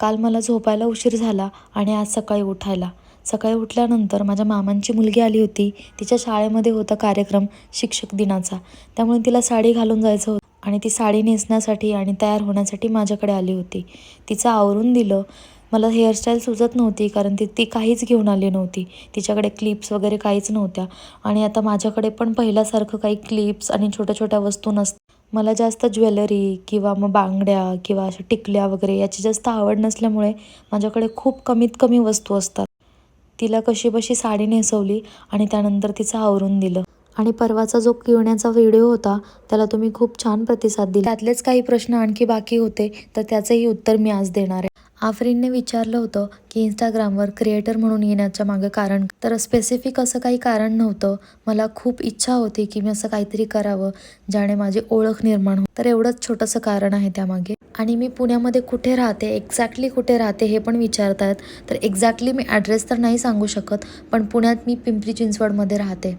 काल मला झोपायला उशीर झाला आणि आज सकाळी उठायला. सकाळी उठल्यानंतर माझ्या मामांची मुलगी आली होती. तिच्या शाळेमध्ये होता कार्यक्रम शिक्षक दिनाचा. त्यामुळे तिला साडी घालून जायचं होतं आणि ती साडी नेसण्यासाठी आणि तयार होण्यासाठी माझ्याकडे आली होती. तिचं आवरून दिलं. मला हेअरस्टाईल सुचत नव्हती कारण ती ती काहीच घेऊन आली नव्हती. तिच्याकडे क्लिप्स वगैरे काहीच नव्हत्या. आणि आता माझ्याकडे पण पहिल्यासारखं काही क्लिप्स आणि छोट्या छोट्या वस्तू नसतात मला जास्त ज्वेलरी किंवा मग बांगड्या किंवा अशा टिकल्या वगैरे याची जास्त आवड नसल्यामुळे माझ्याकडे खूप कमीत कमी वस्तू असतात. तिला कशी बशी साडी नेसवली आणि त्यानंतर तिचं आवरून दिलं. आणि परवाचा जो किवण्याचा व्हिडिओ होता त्याला तुम्ही खूप छान प्रतिसाद दिला. त्यातलेच काही प्रश्न आणखी बाकी होते तर त्याचंही उत्तर मी आज देणार आहे. आफरीनने विचारलं होतं की इंस्टाग्रामवर क्रिएटर म्हणून येण्याच्या मागे कारण तर स्पेसिफिक असं काही कारण नव्हतं. मला खूप इच्छा होती की मी असं काहीतरी करावं ज्याने माझी ओळख निर्माण हो तर एवढंच छोटंसं कारण आहे त्यामागे. आणि मी पुण्यामध्ये कुठे राहते एक्झॅक्टली कुठे राहते हे पण विचारतायत. तर एक्झॅक्टली मी ॲड्रेस तर नाही सांगू शकत पण पुण्यात मी पिंपरी चिंचवडमध्ये राहते.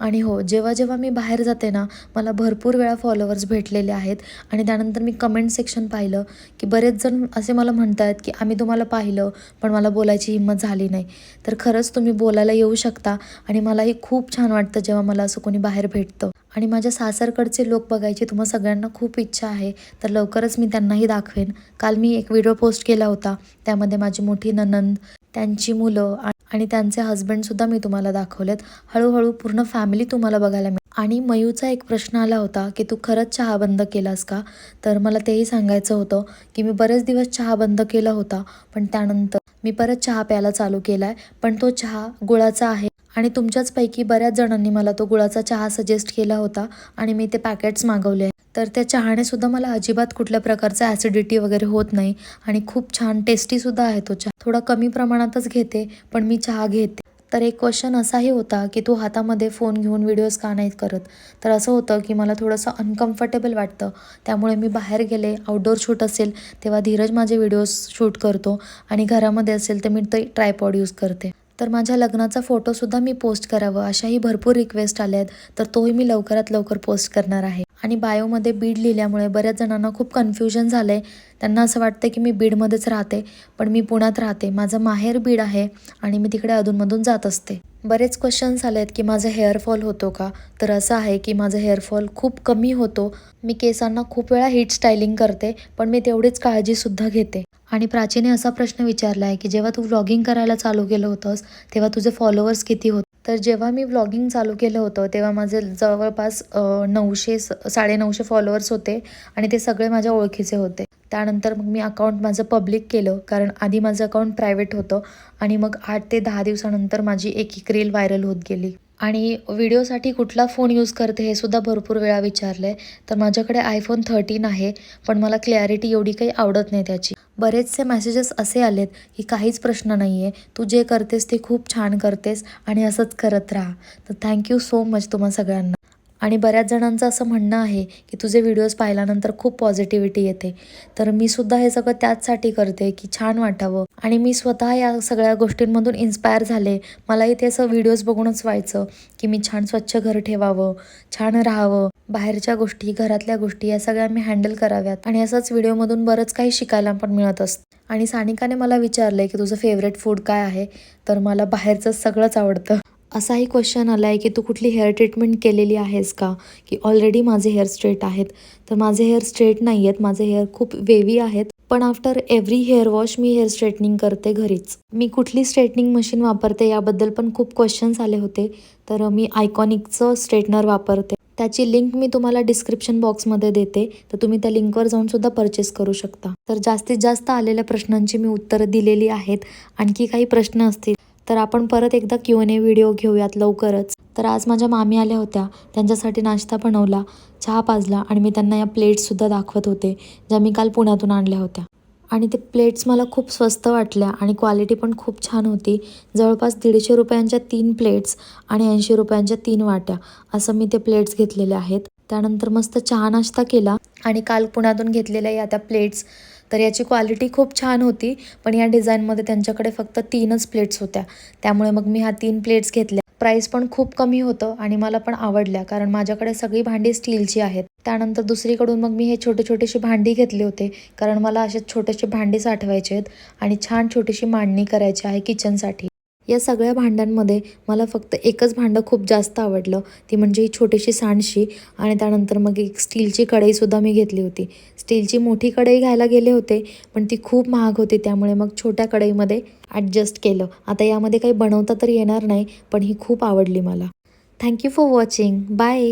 आणि हो जेव्हा जेव्हा मी बाहेर जाते ना मला भरपूर वेळा फॉलोअर्स भेटलेले आहेत. आणि त्यानंतर मी कमेंट सेक्शन पाहिलं की बरेच जण असे मला म्हणत आहेत की आम्ही तुम्हाला पाहिलं पण मला बोलायची हिंमत झाली नाही. तर खरंच तुम्ही बोलायला येऊ शकता आणि मलाही खूप छान वाटतं जेव्हा मला असं कोणी बाहेर भेटतं. आणि माझ्या सासरकडचे लोक बघायची तुम्हा सगळ्यांना खूप इच्छा आहे तर लवकरच मी त्यांनाही दाखवेन. काल मी एक व्हिडिओ पोस्ट केला होता त्यामध्ये माझी मोठी ननंद त्यांची मुलं आणि त्यांचे हस्बंडसुद्धा मी तुम्हाला दाखवलेत. हळूहळू पूर्ण फॅमिली तुम्हाला बघायला मिळेल. आणि मयूचा एक प्रश्न आला होता की तू खरंच चहा बंद केलास का? तर मला तेही सांगायचं होतं की मी बरेच दिवस चहा बंद केला होता पण त्यानंतर मी परत चहा प्यायला चालू केला आहे पण तो चहा गुळाचा आहे आणि तुमच्याचपैकी बऱ्याच जणांनी मला तो गुळाचा चहा सजेस्ट केला होता आणि मी ते पॅकेट्स मागवले तर त्या चहानेसुद्धा मला अजिबात कुठल्या प्रकारचं ॲसिडिटी वगैरे होत नाही आणि खूप छान टेस्टीसुद्धा आहे तो चहा. थोडा कमी प्रमाणातच घेते पण मी चहा घेते. तर एक क्वेश्चन असाही होता की तू हातामध्ये फोन घेऊन व्हिडिओज का नाहीत करत? तर असं होतं की मला थोडंसं अनकम्फर्टेबल वाटतं. त्यामुळे मी बाहेर गेले आउटडोर शूट असेल तेव्हा धीरज माझे व्हिडिओज शूट करतो आणि घरामध्ये असेल तर मी ते ट्रायपॉड यूज करते. तर माझ्या लग्नाचा फोटोसुद्धा मी पोस्ट करावं अशाही भरपूर रिक्वेस्ट आल्या आहेत तर तोही मी लवकरात लवकर पोस्ट करणार आहे. आणि बायोमध्ये बीड लिहिल्यामुळे बऱ्याच जणांना खूप कन्फ्युजन झालं आहे त्यांना असं वाटतं की मी बीडमध्येच राहते पण मी पुण्यात राहते. माझं माहेर बीड आहे आणि मी तिकडे अधूनमधून जात असते. बरेच क्वेश्चन्स आले आहेत की माझं हेअरफॉल होतो का? तर असं आहे की माझं हेअरफॉल खूप कमी होतो. मी केसांना खूप वेळा हीट स्टायलिंग करते पण मी तेवढीच काळजीसुद्धा घेते. आणि प्राचीने असा प्रश्न विचारला आहे की जेव्हा तू व्लॉगिंग करायला चालू केलं होतंस तेव्हा तुझे फॉलोअर्स किती होते? तर जेव्हा मी व्लॉगिंग चालू केलं होतं तेव्हा माझे जवळपास नऊशे स- साडेनऊशे फॉलोअर्स होते आणि ते सगळे माझ्या ओळखीचे होते. त्यानंतर मग मी अकाउंट माझं पब्लिक केलं कारण आधी माझं अकाउंट प्रायव्हेट होतं आणि मग आठ ते दहा दिवसानंतर माझी एक एक रील व्हायरल होत गेली. आणि व्हिडिओसाठी कुठला फोन यूज करते हे सुद्धा भरपूर वेळा विचारलं आहे तर माझ्याकडे आयफोन थर्टीन आहे पण मला क्लॅरिटी एवढी काही आवडत नाही त्याची. बरेचसे मेसेजेस असे आलेत की काहीच प्रश्न नाही आहे तू जे करतेस ते खूप छान करतेस आणि असंच करत राहा. तर थँक्यू सो मच तुम्हा सगळ्यांना. आणि बऱ्याच जणांचं असं म्हणणं आहे की तुझे व्हिडिओज पाहिल्यानंतर खूप पॉझिटिव्हिटी येते. तर मी सुद्धा हे सगळं त्याचसाठी करते की छान वाटावं. आणि मी स्वतः या सगळ्या गोष्टींमधून इन्स्पायर झाले. मलाही ते असं व्हिडिओज बघूनच व्हायचं की मी छान स्वच्छ घर ठेवावं छान राहावं. बाहेरच्या गोष्टी घरातल्या गोष्टी या सगळ्या मी हँडल कराव्यात. आणि असंच व्हिडिओमधून बरंच काही शिकायला पण मिळत असतं. आणि सानिकाने मला विचारलंय की तुझं फेवरेट फूड काय आहे? तर मला बाहेरचं सगळंच आवडतं. असाही क्वेश्चन आला आहे की तू कुठली हेअर ट्रीटमेंट केलेली आहेस का? की ऑलरेडी माझे हेअर स्ट्रेट आहेत. तर माझे हेअर स्ट्रेट नाही आहेत माझे हेअर खूप वेवी आहेत. पण आफ्टर एव्हरी हेअर वॉश मी हेअर स्ट्रेटनिंग करते घरीच. मी कुठली स्ट्रेटनिंग मशीन वापरते याबद्दल पण खूप क्वेश्चन्स आले होते. तर मी आयकॉनिकचं स्ट्रेटनर वापरते. त्याची लिंक मी तुम्हाला डिस्क्रिप्शन बॉक्समध्ये देते. तर तुम्ही त्या लिंकवर जाऊन सुद्धा परचेस करू शकता. तर जास्तीत जास्त आलेल्या प्रश्नांची मी उत्तरं दिलेली आहेत. आणखी काही प्रश्न असतील. तर आपण परत एकदा क्यू एन ए व्हिडिओ घेऊयात लवकरच. तर आज माझ्या मामी आल्या होत्या. त्यांच्यासाठी नाश्ता बनवला चहा पाजला आणि मी त्यांना या प्लेट्ससुद्धा दाखवत होते ज्या मी काल पुण्यातून आणल्या होत्या. आणि ते प्लेट्स मला खूप स्वस्त वाटल्या आणि क्वालिटी पण खूप छान होती. जवळपास दीडशे रुपयांच्या तीन प्लेट्स आणि ऐंशी रुपयांच्या तीन वाट्या असं मी ते प्लेट्स घेतलेले आहेत. त्यानंतर मस्त चहा नाश्ता केला आणि काल पुण्यातून घेतलेल्या या त्या प्लेट्स तर याची क्वालिटी खूप छान होती पण या डिझाईनमध्ये त्यांच्याकडे फक्त तीनच प्लेट्स होत्या. त्यामुळे मग मी ह्या तीन प्लेट्स घेतल्या. प्राईस पण खूप कमी होतं आणि मला पण आवडल्या कारण माझ्याकडे सगळी भांडी स्टीलची आहेत. त्यानंतर दुसरीकडून मग मी हे छोटे छोटेशी भांडी घेतले होते कारण मला असे छोटेसे भांडी साठवायचे आहेत आणि छान छोटीशी मांडणी करायची आहे किचनसाठी या सगळ्या भांड्यांमध्ये मला फक्त एकच भांडं खूप जास्त आवडलं. ती म्हणजे ही छोटीशी सांडशी आणि त्यानंतर मग एक स्टीलची कढईसुद्धा मी घेतली होती. स्टीलची मोठी कढई घ्यायला गेले होते पण ती खूप महाग होती त्यामुळे मग छोट्या कढईमध्ये ॲडजस्ट केलं. आता यामध्ये काही बनवता तर येणार नाही पण ही खूप आवडली मला. Thank you for watching bye